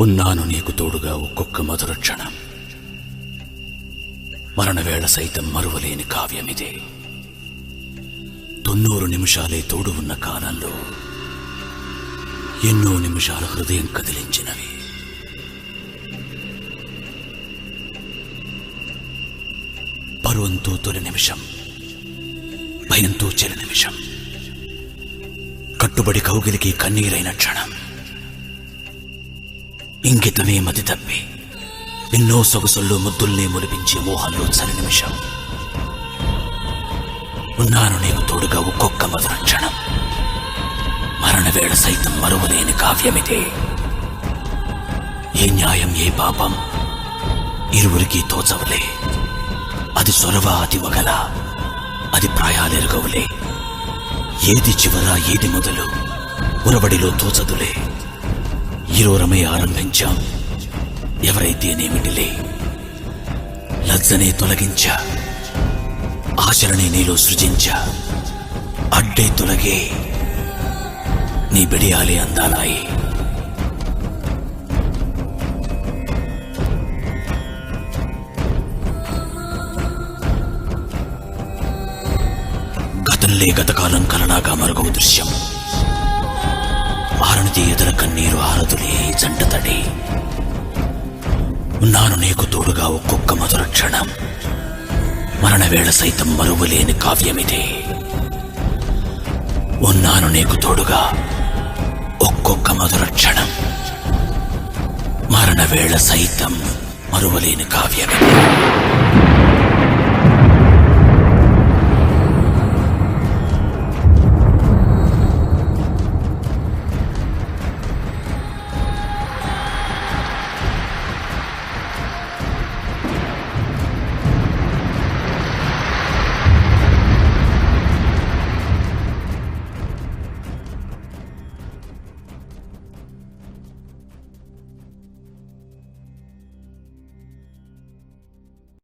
ఉన్నాను నీకు తోడుగా ఒక్కొక్క మధుర క్షణం. మరణవేళ సైతం మరువలేని కావ్యమిదే. తొన్నూరు నిమిషాలే తోడు ఉన్న కాలంలో ఎన్నో నిమిషాల హృదయం కదిలించినవి. పరువంతో తొలి నిమిషం భయంతో చెలి నిమిషం. కట్టుబడి కౌగిలికి కన్నీరైన క్షణం. ఇంకితమే మతి తప్పి. ఎన్నో సొగసుల్లో ముద్దుల్నే ములిపించే మోహంలో చలి నిమిషం. ఉన్నాను నీకు తోడుగా ఒక్కొక్క మధుర క్షణం. మరణవేళ సైతం మరువలేని కావ్యమిదే. ఏ న్యాయం ఏ పాపం ఇరువురికి తోచవులే. అది సొరవ అది వగల అది ప్రాయాలెరుగవులే. ఏది చివర ఏది మొదలు ఉరవడిలో తోచదులే. ఇరువురమే ఆరంభించాం ఎవరైతేనేమిటిలే లజ్జనే తొలగించా ఆచరణే నీలో సృజించా అడ్డే తొలగే నీ బిడియాలే అందాలాయి. గతంలే గతకాలం కలనాగా మరుగవు దృశ్యం. ఆరణితి ఎదుర కన్నీ జంట తడి ఉన్నాను నీకు తోడుగా ఒక్కొక్క మధుర క్షణం. మరణవేళ సైతం మరువలేని కావ్యమిదే. ఉన్నాను నీకు తోడుగా ఒక్కొక్క మధుర క్షణం. మరణవేళ సైతం మరువలేని కావ్యమిది.